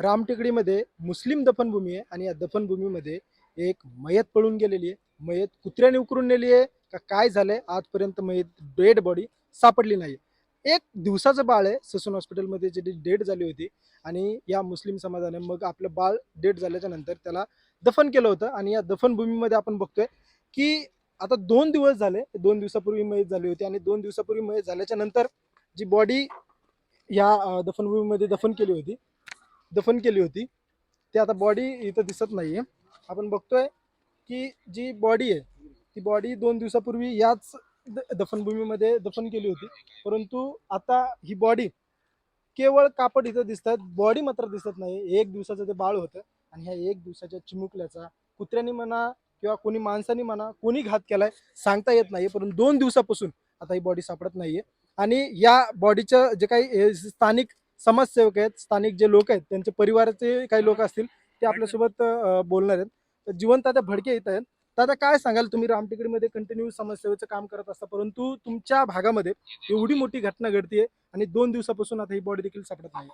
रामटेकडीमध्ये मुस्लिम दफनभूमी आहे आणि या दफनभूमीमध्ये एक मयत पळून गेलेली आहे. मयत कुत्र्याने उकरून नेली आहे. का काय झालंय? आजपर्यंत मयत डेड बॉडी सापडली नाही एक दिवसाचं बाळ आहे ससून हॉस्पिटलमध्ये जे डेड झाली होती. आणि या मुस्लिम समाजाने मग आपलं बाळ डेड झाल्याच्यानंतर त्याला दफन केलं होतं. आणि या दफनभूमीमध्ये आपण बघतोय की आता दोन दिवस झाले. दोन दिवसापूर्वी मयत झाली होती आणि दोन दिवसापूर्वी मयत झाल्याच्यानंतर जी बॉडी या दफनभूमीमध्ये दफन केली होती दफन केली होती. ती आता बॉडी इथं दिसत नाही आहे आपण बघतोय की जी बॉडी आहे ती बॉडी दोन दिवसापूर्वी याच द- दफनभूमीमध्ये दफन केली होती. परंतु आता ही बॉडी केवळ कापड इथं दिसतात बॉडी मात्र दिसत नाही एक दिवसाचं ते बाळ होतं आणि ह्या एक दिवसाच्या चिमुकल्याचा कुत्र्यानी म्हणा किंवा कोणी माणसाने म्हणा कोणी घात केलाय सांगता येत नाही परंतु दोन दिवसापासून आता ही बॉडी सापडत नाहीये. आणि या बॉडीचं जे काही स्थानिक समाजसेवक आहेत स्थानिक जे लोक आहेत त्यांच्या परिवाराचे काही लोक असतील ते आपल्यासोबत बोलणार आहेत. तर जिवंत आता भडके येत आहेत. आता काय सांगाल तुम्ही? रामटेकडीमध्ये कंटिन्यू समाजसेवेचं काम करत असता परंतु तुमच्या भागामध्ये एवढी मोठी घटना घडतीये आणि दोन दिवसापासून आता ही बॉडी देखील सापडत नाही.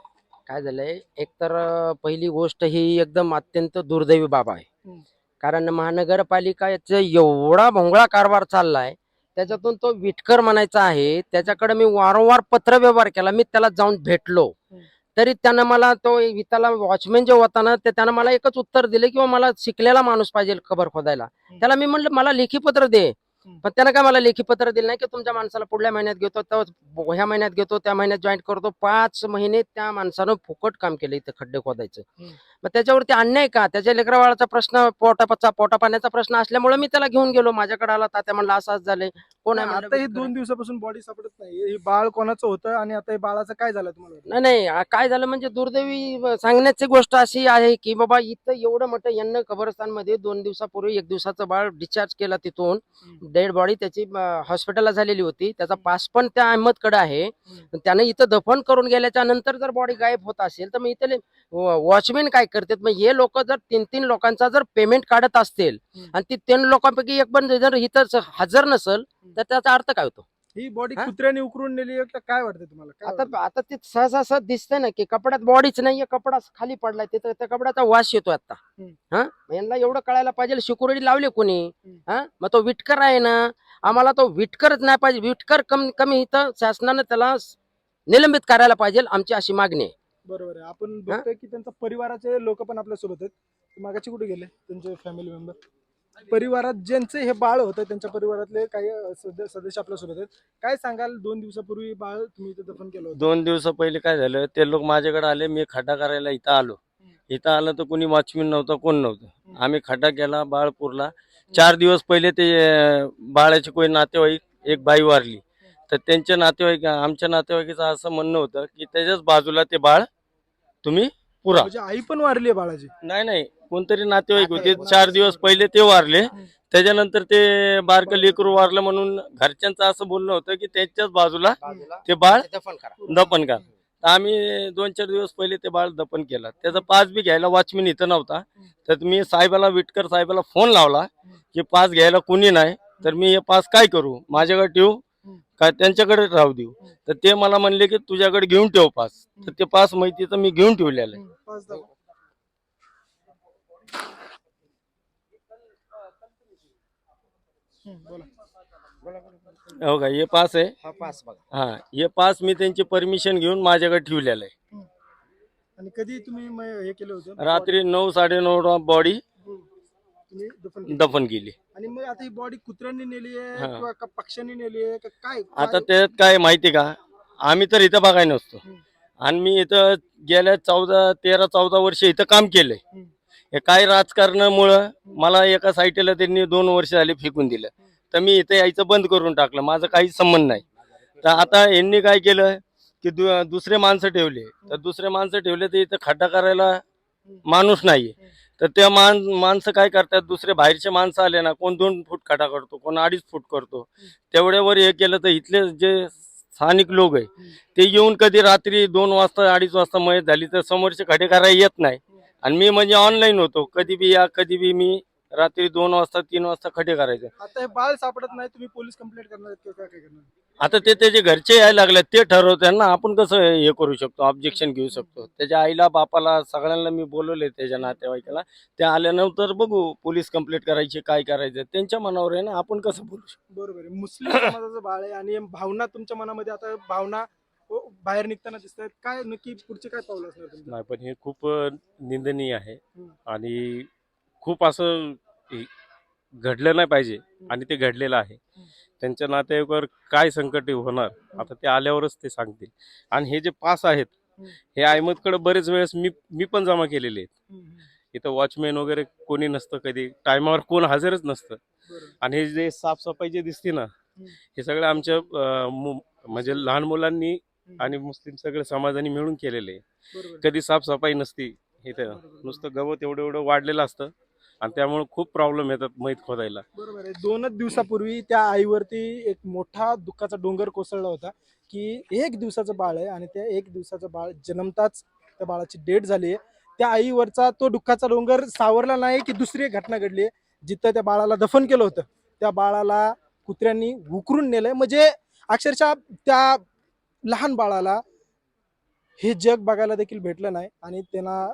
काय झालंय? एक तर पहिली गोष्ट ही एकदम अत्यंत दुर्दैवी बाब आहे. कारण महानगरपालिका याचा एवढा भोंगळा कारभार चाललाय त्याच्यातून तो विटकर म्हणायचा आहे त्याच्याकडे मी वारंवार पत्र व्यवहार केला मी त्याला जाऊन भेटलो. तरी त्यानं मला तो त्याला वॉचमॅन जे होता ना ते त्यानं मला एकच उत्तर दिले किंवा मला शिकलेला माणूस पाहिजे खबर खोदायला त्याला मी म्हणलं मला लेखी पत्र दे. पण त्यानं काय मला लेखी पत्र दिलं नाही की तुमच्या माणसाला पुढल्या महिन्यात घेतो ह्या महिन्यात घेतो त्या महिन्यात जॉईन करतो. पाच महिने त्या माणसानं फुकट काम केलं इथं खड्डे खोदायचं. मग त्याच्यावरती अन्याय का? त्याच्या लेकरावाळाचा प्रश्न पोटापाचा पोटा पाण्याचा प्रश्न असल्यामुळे मी त्याला घेऊन गेलो. माझ्याकडे आला तात्या म्हणलं असं असं म्हणलं, आता हे दोन. दिवसापासून बॉडी सापडत नाही हे बाळ कोणाचं होतं आणि आता हे बाळाचं काय झालं तुम्हाला? नाही नाही आ- काय झालं म्हणजे दुर्दैवी अं, सांगण्याची गोष्ट अशी आहे की बाबा इथं एवढं मोठं यांना कब्रस्तानमध्ये दोन दिवसापूर्वी एक दिवसाचं बाळ डिस्चार्ज केला तिथून हम्म. डेड बॉडी त्याची हॉस्पिटलला झालेली होती त्याचा पास पण त्या अहमदकडे आहे हम्म. त्यानं इथं दफन करून गेल्याच्यानंतर जर बॉडी गायब होत असेल तर मग इथले वॉचमॅन काय करतात मग हे लोक जर तीन तीन लोकांचा जर पेमेंट काढत असतील हम्म. आणि ती तीन लोकांपैकी एक पण जर इथं हजर नसेल तर त्याचा अर्थ काय होतो? ही बॉडी हा? कुत्र्याने उकरून नेली आहे का? काय वाटतं तुम्हाला? काय आता वाटतं? आता ते सहसा सहज दिसतंय ना की कपड्यात बॉडीच नाहीये कपडा खाली पडलाय तिथं त्या कपड्याचा वास येतो आता. हम्म. हा? मग यांना एवढं कळायला पाहिजे सिक्युरिटी लावली कोणी? हम्म. हा? मग तो विटकर आहे ना आम्हाला तो विटकरच नाही पाहिजे. विटकर कमी कमी इथं शासनानं त्याला स- निलंबित करायला पाहिजे आमची अशी मागणी आहे. बरोबर आहे. आपण बघतोय की त्यांच्या परिवाराचे लोक पण आपल्यासोबत आहेत. ते मागाचे कुठे गेले त्यांचे फॅमिली मेंबर परिवारात ज्यांचे हे बाळ होतं त्यांच्या परिवारातले काही सद- सदस्य आपल्यासोबत आहेत. काय सांगाल? दोन दिवसापूर्वी बाळ तुम्ही इथे दफन केलं होतं. दोन दिवसा पहिले काय झालं? ते लोक माझ्याकडे आले मी खड्डा करायला इथं आलो. इथं आलं तर कोणी वॉचमॅन नव्हतं कोण नव्हतं. आम्ही खड्डा केला बाळ पुरला. चार दिवस पहिले ते अं, बाळाचे कोणी नातेवाईक एक बाई वारली. तर त्यांच्या नातेवाईक आमच्या नातेवाईकाचं असं म्हणणं होतं की त्याच्याच बाजूला ते बाळ तुम्ही पुरा. म्हणजे आई पण वारली आहे बाळाची? नाही नाही. कोणतरी नातेवाईक होते. चार दिवस पहिले ते वारले. त्याच्यानंतर ते बारक लेकरू वारलं म्हणून घरच्यांचं असं बोलणं होतं की त्यांच्याच बाजूला ते बाळ दफन करा. आम्ही दोन चार दिवस पहिले ते बाळ दफन केलं. त्याचा पास बी घ्यायला वॉचमॅन इथं नव्हता. तर मी साहेबाला विटकर साहेबाला फोन लावला की पास घ्यायला कुणी नाही. तर मी हे पास काय करू? माझ्याकडे ठेवू? का त्यांच्याकडे राहू देऊ? तर ते मला म्हणले की तुझ्याकडे घेऊन ठेव पास. तर ते पास माहितीचं मी घेऊन ठेवलेलं आहे. बोला हो का हे पास आहे हा पास बघा हा हे पास मी त्यांची परमिशन घेऊन माझ्याकडे ठेवलेलं आहे आणि कधी तुम्ही म- हे केलं होतं रात्री नऊ साडेनऊ बॉडी हम्म. तुम्ही दफन केलं. दफन केली आणि मग आता ही बॉडी कुत्र्यांनी नेली आहे हा. किंवा का पक्ष्यांनी नेली आहे का काय आता काय? त्यात काय माहिती का आम्ही तर इथं बघायला नसतो हम्म. आणि मी इथं गेल्या चौदा तेरा चौदा वर्ष इथं काम केलंय हम्म. हे काय राजकारणामुळं मला एका साईटीला त्यांनी दोन वर्ष झाले फेकून दिलं. तर मी इथं यायचं बंद करून टाकलं. माझं काहीच संबंध नाही. तर आता यांनी काय केलं की दु- दुसरे माणसं ठेवले. तर दुसरे माणसं ठेवले तर इथं खड्डा करायला माणूस नाही तर त्या मान माणसं काय करतात? दुसरे बाहेरचे माणसं आले ना कोण दोन फूट खड्डा करतो कोण अडीच फूट करतो. तेवढ्यावर हे केलं तर इथले जे स्थानिक लोक आहे ते येऊन कधी रात्री दोन वाजता अडीच वाजता मयत झाली तर समोरचे खडे करायला येत नाही. आणि मी म्हणजे ऑनलाईन होतो. कधी बी या कधी बी मी रात्री दोन वाजता तीन वाजता खटे करायचे. आता हे बाळ सापडत नाही तुम्ही पोलीस कंप्लेंट करणार आहेत किंवा काय काय करणार आता ते त्याचे घरचे यायला लागले ते ठरवतात ना आपण कसं हे करू शकतो ऑब्जेक्शन घेऊ शकतो. त्याच्या आईला बापाला सगळ्यांना मी बोलवले त्याच्या नातेवाईकाला. ते आल्यानंतर बघू पोलीस कंप्लेंट करायची काय करायचं. त्यांच्या मनावर आहे ना आपण कसं बोलू शकतो? बरोबर आहे. मुस्लिम समाजाचं बाळ आहे आणि भावना तुमच्या मनामध्ये आता भावना बाहेर निघताना दिसत आहेत. काय नक्की पुढचे काय पाऊल असणार तुमचं? नाही पण हे खूप निंदनीय आहे. हम्म. आणि खूप असं हे घडलं नाही पाहिजे आणि ते घडलेलं आहे. त्यांच्या नातेवाईकावर काय संकट होणार आता ते आल्यावरच ते सांगतील. आणि हे जे पास आहेत हम्म. हे अहमदकडे बरेच वेळेस मी मी पण जमा केलेले आहेत. हम्म, हम्म. इथं वॉचमॅन वगैरे कोणी नसतं कधी टायमावर कोण हजरच नसतं. बरोबर. आणि हे जे साफसफाई जे दिसते ना हे सगळं आमच्या अ, मु- म्हणजे लहान मुलांनी आणि मुस्लिम सगळ्या समाजाने मिळून केलेले आहे. कधी साफसफाई नसती इथं. नुसतं गवत एवढं एवढं वाढलेलं असतं आणि त्यामुळे खूप प्रॉब्लेम येतात मैत खोदायला. बरोबर आहे. दोनच दिवसापूर्वी त्या आईवरती एक मोठा दुःखाचा डोंगर कोसळला होता की एक दिवसाचं बाळ आहे आणि त्या एक दिवसाचं बाळ जन्मताच त्या बाळाची डेट झाली आहे. त्या आईवरचा तो दुःखाचा डोंगर सावरला नाही की दुसरी एक घटना घडली आहे. जिथं त्या बाळाला दफन केलं होतं. त्या बाळाला कुत्र्यांनी उकरून नेलंय. म्हणजे अक्षरशः त्या लहान बाळाला हे जग बघायला देखील भेटलं नाही आणि त्यांना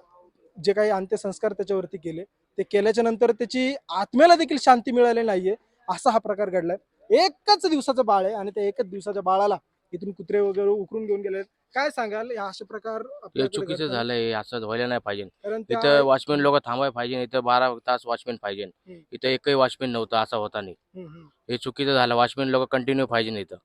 जे काही अंत्यसंस्कार त्याच्यावरती केले ते केल्याच्यानंतर त्याची आत्म्याला देखील शांती मिळाली नाहीये असा हा प्रकार घडलाय एकच दिवसाचं बाळ आहे आणि त्या एकच दिवसाच्या बाळाला इथून कुत्रे वगैरे उकरून घेऊन गेले काय सांगाल हे असे प्रकार हे चुकीचं? झालंय असं व्हायला नाही पाहिजे इथं वॉचमॅन लोक थांबायला पाहिजे इथं बारा तास वॉचमॅन पाहिजे. इथं एकही वॉचमॅन नव्हतं असं होता नाही. हे चुकीचं झालं वॉचमॅन लोक कंटिन्यू पाहिजे इथं.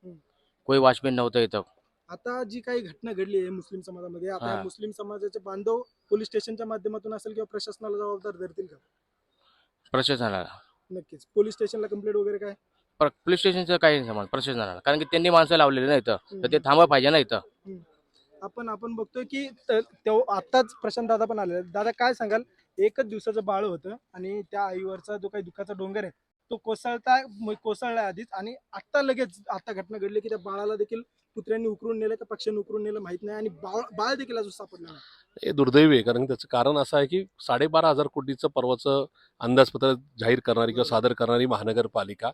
कोणी वॉचमॅन नव्हतं इथं आता जी काही घटना घडली आहे मुस्लिम समाजामध्ये आता या. मुस्लिम समाजाचे बांधव पोलीस स्टेशनच्या माध्यमातून असेल किंवा प्रशासनाला जबाबदार धरतील का? प्रशासनाला. नक्कीच. पोलीस स्टेशनला कंप्लेंट वगैरे काय? पोलीस स्टेशनचं काही नाही समज प्रशासनाला. कारण की त्यांनी माणसं लावलेली ना इथं. तर ते. थांबा पाहिजे ना इथं. आपण आपण बघतोय की त- तेव्हा आताच प्रशांत दादा पण आले दादा काय सांगाल? एकच दिवसाचं बाळ होतं आणि त्या आईवरचा जो काही दुःखाचा डोंगर आहे तो कोसळता म- कोसळला आधीच आणि आता लगेच आता घटना घडली की त्या बाळाला देखील कुत्र्यांनी उकरून नेलं का पक्ष्यांनी उकरून नेलं माहीत नाही आणि बाळ बाळ देखील अजून सापडलं नाही. हे दुर्दैवी आहे कारण त्याचं कारण असं आहे की साडेबारा हजार कोटीचं पर्वाचं अंदाजपत्र जाहीर करणारी किंवा सादर करणारी महानगरपालिका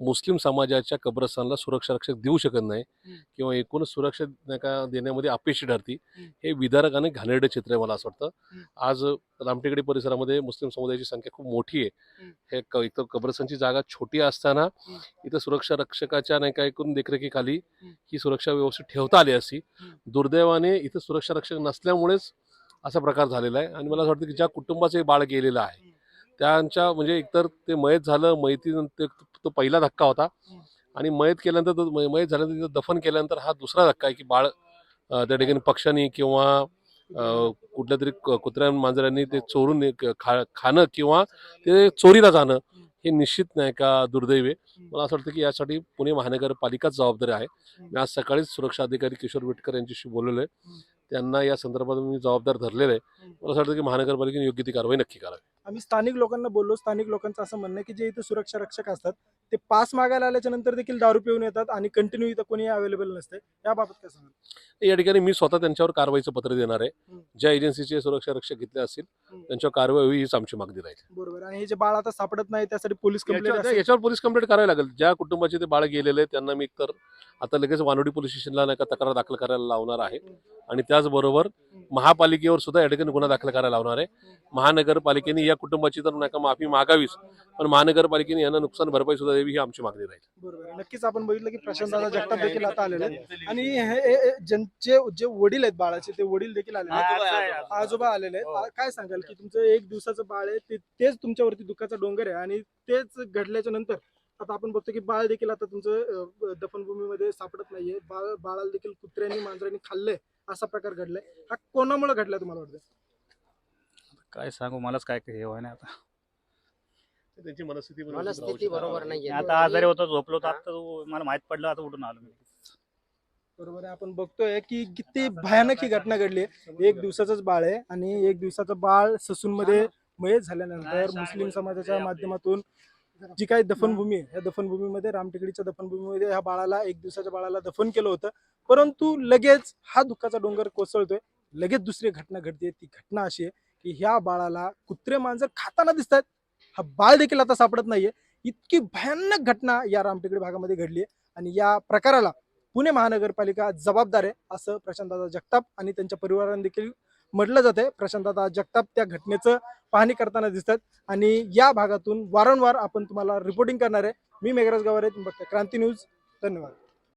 मुस्लिम समाजाच्या कब्रस्थानला सुरक्षा रक्षक देऊ शकत नाही. किंवा एकूणच सुरक्षा का देण्यामध्ये अपयशी ठरती. हे विदारक आणि घाणेरडं चित्र आहे मला असं. वाटतं आज रामटेकडी परिसरामध्ये मुस्लिम समुदायाची संख्या खूप मोठी आहे. हे इथं कब्रस्थानची जागा छोटी असताना. इथं सुरक्षा रक्षकाच्या नाही का एकूण देखरेखीखाली. ही सुरक्षा व्यवस्थित ठेवता आली असती हम्म. दुर्दैवाने इथं सुरक्षा रक्षक नसल्यामुळेच असा प्रकार झालेला आहे आणि मला असं वाटतं की ज्या कुटुंबाचं हे बाळ गेलेलं आहे त्यांच्या म्हणजे एकतर ते मयत झालं मयतीनंतर तो पहिला धक्का होता. आणि मयत केल्यानंतर तो मयत झाल्यानंतर तिथं दफन केल्यानंतर हा दुसरा धक्का आहे की बाळ त्या ठिकाणी पक्ष्यांनी किंवा कुठल्या तरी क- कुत्र्या मांजरांनी ते चोरून खा खाणं किंवा ते चोरीला जाणं हे. निश्चित नाही का दुर्दैव मला असं वाटतं की यासाठी पुणे महानगरपालिकाच जबाबदारी आहे. मी आज सकाळीच सुरक्षा अधिकारी किशोर विटकर यांच्याशी बोललेलो आहे. त्यांना या संदर्भात मी जबाबदार धरलेलं आहे. मला असं वाटतं की महानगरपालिकेने योग्य ती कारवाई नक्की करावी. आम्ही स्थानिक लोकांना बोललो. स्थानिक लोकांचं असं म्हणणं आहे की जे इथे सुरक्षा रक्षक असतात ते पास मागायला आल्याच्यानंतर देखील दारू पिऊन येतात आणि कंटिन्यू इथं कोणी अवेलेबल नसते याबाबत काय सांगाल? या ठिकाणी मी स्वतः त्यांच्यावर कारवाईचं पत्र देणार आहे. ज्या एजन्सीचे सुरक्षा रक्षक घेतले असतील. त्यांच्यावर कारवाई होईल हीच आमची मागणी राहील. बरोबर. आणि हे जे बाळ आता सापडत नाही त्यासाठी पोलीस कंप्लेंट याच्यावर पोलीस कंप्लेंट करावी लागेल. ज्या कुटुंबाचे ते बाळ गेलेले आहे, त्यांना मी तर आता लगेच वानोडी पोलीस स्टेशनला नाही का तक्रार दाखल करायला लावणार आहे. आणि त्याचबरोबर महापालिकेवर सुद्धा या ठिकाणी गुन्हा दाखल करायला लावणार आहे. महानगरपालिकेने या कुटुंबाची तर नाही का माफी मागावीच. पण महानगरपालिकेने यांना नुकसान भरपाई सुद्धा द्यावी ही आमची मागणी राहील. बरोबर. नक्कीच आपण बघितलं की प्रशांत दादा जगताप देखील आता आलेले आहेत. आणि हे- हे- हे ज्यांचे जे वडील आहेत बाळाचे ते वडील देखील आलेले आहेत. आजोबा आलेले आहेत. आ- काय सांगाल की तुमचं एक दिवसाचं बाळ आहे ते तेच तुमच्यावरती दुःखाचा डोंगर आहे आणि तेच घडल्याच्या नंतर आता आपण बघतो की बाळ देखील आता तुमचं अं, दफनभूमीमध्ये सापडत नाहीये. बाळ बाळाला देखील कुत्र्यांनी मांजरांनी खाल्लंय. असा प्रकार घडलाय. हा कोणामुळे घडलाय तुम्हाला वाटतं? काय सांगू? मलाच काय हे व्हाय नाही आता. त्यांची मनस्थिती पण मनस्थिती बरोबर नाहीये. आता आजारी होतो झोपलो तर आता तो- मला माहीत पडलं आता उठून आलो मी. बरोबर आहे. आपण बघतोय की किती भयानक ही घटना घडली आहे. एक दिवसाचंच बाळ आहे आणि एक दिवसाचं बाळ ससून मध्ये मयत झाल्यानंतर मुस्लिम समाजाच्या माध्यमातून जी काही दफनभूमी आहे या दफनभूमीमध्ये रामटेकडीच्या दफनभूमीमध्ये ह्या बाळाला एक दिवसाच्या बाळाला दफन केलं होतं. परंतु लगेच हा दुःखाचा डोंगर कोसळतोय. लगेच दुसरी घटना घडते ती घटना अशी आहे की ह्या बाळाला कुत्रे मांजर खाताना दिसतात हा बाळ देखील आता सापडत नाहीये. इतकी भयानक घटना या रामटेकडी भागामध्ये घडली आहे. आणि या प्रकाराला पुणे महानगरपालिका जबाबदार आहे असं प्रशांतदादा जगताप आणि त्यांच्या परिवाराने देखील म्हटलं जाते प्रशांतदादा जगताप त्या घटनेचं पाहणी करताना दिसतात. आणि या भागातून वारंवार आपण तुम्हाला रिपोर्टिंग करणार आहे. मी मेघराज गावारे तुम्ही बघता क्रांती न्यूज. धन्यवाद.